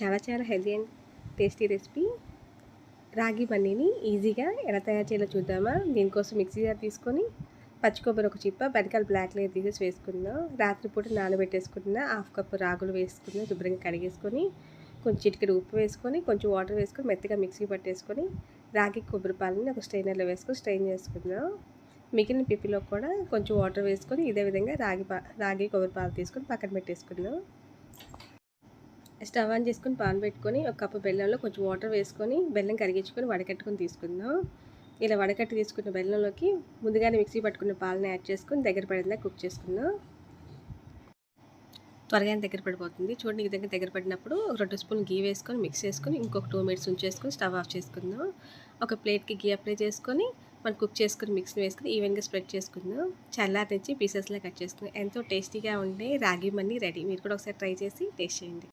చాలా చాలా healthy and tasty recipe. రాగి పన్నీని ఈజీగా ఎలా తయారు చేయాలో చూద్దామా? దీనికోసం మిక్సీ జార్ తీసుకొని పచ్చి కొబ్బరి ఒక చిప్ప బెనకాల బ్లాక్ లేయర్ తీసేసి వేసుకుందాం రాత్రిపూట నానబెట్టేసుకున్న హాఫ్ కప్ రాగులు వేసుకుందాం శుభ్రంగా కడిగేసుకొని కొంచెం చిటికెడు ఉప్పు వేసుకొని కొంచెం వాటర్ వేసుకొని మెత్తగా మిక్సీ పట్టేసుకొని రాగి కొబ్బరి పాలని ఒక స్ట్రైనర్లో వేసుకొని స్ట్రెయిన్ చేసుకుందాం మిగిలిన పిప్పిలో కూడా కొంచెం వాటర్ వేసుకొని ఇదే విధంగా రాగి పా రాగి కొబ్బరి పాలు తీసుకొని పక్కన పెట్టేసుకుందాం స్టవ్ ఆన్ చేసుకొని పాన్ పెట్టుకొని ఒక కప్పు బెల్లంలో కొంచెం వాటర్ వేసుకొని బెల్లం కరిగించుకొని వడకట్టుకొని తీసుకుందాం. ఇలా వడకట్టి తీసుకున్న బెల్లంలోకి ముందుగానే మిక్సీ పట్టుకున్న పాలను యాడ్ చేసుకొని దగ్గర పడిందా కుక్ చేసుకుందాం. త్వరగా దగ్గర పడిపోతుంది. చూడండి ఈ విధంగా దగ్గర పడినప్పుడు ఒక రెండు స్పూన్ గీ వేసుకొని మిక్స్ చేసుకొని ఇంకొక టూ మినిట్స్ ఉంచేసుకొని స్టవ్ ఆఫ్ చేసుకుందాం. ఒక ప్లేట్కి గీ అప్లై చేసుకొని మనం కుక్ చేసుకుని మిక్స్ని వేసుకుని ఈవెన్గా స్ప్రెడ్ చేసుకుందాం. చల్లారి తెచ్చి పీసెస్లో కట్ చేసుకుందాం. ఎంతో టేస్టీగా ఉండే రాగి మన్ని రెడీ. మీరు కూడా ఒకసారి ట్రై చేసి టేస్ట్ చేయండి.